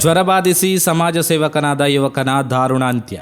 ಜ್ವರ ಬಾಧಿಸಿ ಸಮಾಜ ಸೇವಕನಾದ ಯುವಕನ ದಾರುಣ ಅಂತ್ಯ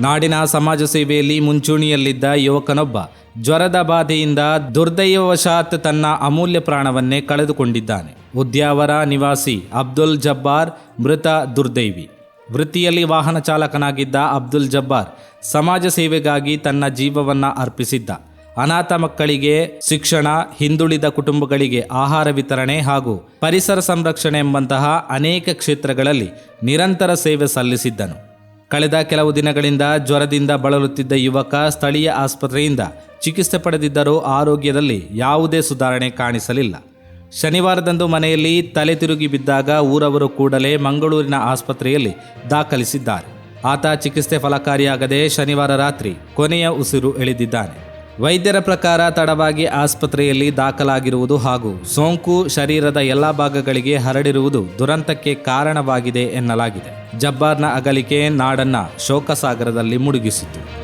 ನಾಡಿನ ಸಮಾಜ ಸೇವೆಯಲ್ಲಿ ಮುಂಚೂಣಿಯಲ್ಲಿದ್ದ ಯುವಕನೊಬ್ಬ ಜ್ವರದ ಬಾಧೆಯಿಂದ ದುರ್ದೈವಶಾತ್ ತನ್ನ ಅಮೂಲ್ಯ ಪ್ರಾಣವನ್ನೇ ಕಳೆದುಕೊಂಡಿದ್ದಾನೆ. ಉದ್ಯಾವರ ನಿವಾಸಿ ಅಬ್ದುಲ್ ಜಬ್ಬಾರ್ ಮೃತ ದುರ್ದೈವಿ. ವೃತ್ತಿಯಲ್ಲಿ ವಾಹನ ಚಾಲಕನಾಗಿದ್ದ ಅಬ್ದುಲ್ ಜಬ್ಬಾರ್ ಸಮಾಜ ಸೇವೆಗಾಗಿ ತನ್ನ ಜೀವವನ್ನು ಅರ್ಪಿಸಿದ್ದ. ಅನಾಥ ಮಕ್ಕಳಿಗೆ ಶಿಕ್ಷಣ, ಹಿಂದುಳಿದ ಕುಟುಂಬಗಳಿಗೆ ಆಹಾರ ವಿತರಣೆ ಹಾಗೂ ಪರಿಸರ ಸಂರಕ್ಷಣೆ ಎಂಬಂತಹ ಅನೇಕ ಕ್ಷೇತ್ರಗಳಲ್ಲಿ ನಿರಂತರ ಸೇವೆ ಸಲ್ಲಿಸಿದ್ದನು. ಕಳೆದ ಕೆಲವು ದಿನಗಳಿಂದ ಜ್ವರದಿಂದ ಬಳಲುತ್ತಿದ್ದ ಯುವಕ ಸ್ಥಳೀಯ ಆಸ್ಪತ್ರೆಯಿಂದ ಚಿಕಿತ್ಸೆ ಪಡೆದಿದ್ದರೂ ಆರೋಗ್ಯದಲ್ಲಿ ಯಾವುದೇ ಸುಧಾರಣೆ ಕಾಣಿಸಲಿಲ್ಲ. ಶನಿವಾರದಂದು ಮನೆಯಲ್ಲಿ ತಲೆ ತಿರುಗಿ ಬಿದ್ದಾಗ ಊರವರು ಕೂಡಲೇ ಮಂಗಳೂರಿನ ಆಸ್ಪತ್ರೆಯಲ್ಲಿ ದಾಖಲಿಸಿದ್ದಾರೆ. ಆತ ಚಿಕಿತ್ಸೆ ಫಲಕಾರಿಯಾಗದೆ ಶನಿವಾರ ರಾತ್ರಿ ಕೊನೆಯ ಉಸಿರು ಎಳೆದಿದ್ದಾನೆ. ವೈದ್ಯರ ಪ್ರಕಾರ ತಡವಾಗಿ ಆಸ್ಪತ್ರೆಯಲ್ಲಿ ದಾಖಲಾಗಿರುವುದು ಹಾಗೂ ಸೋಂಕು ಶರೀರದ ಎಲ್ಲ ಭಾಗಗಳಿಗೆ ಹರಡಿರುವುದು ದುರಂತಕ್ಕೆ ಕಾರಣವಾಗಿದೆ ಎನ್ನಲಾಗಿದೆ. ಜಬ್ಬಾರ್ನ ಅಗಲಿಕೆ ನಾಡನ್ನ ಶೋಕಸಾಗರದಲ್ಲಿ ಮುಳುಗಿಸಿತು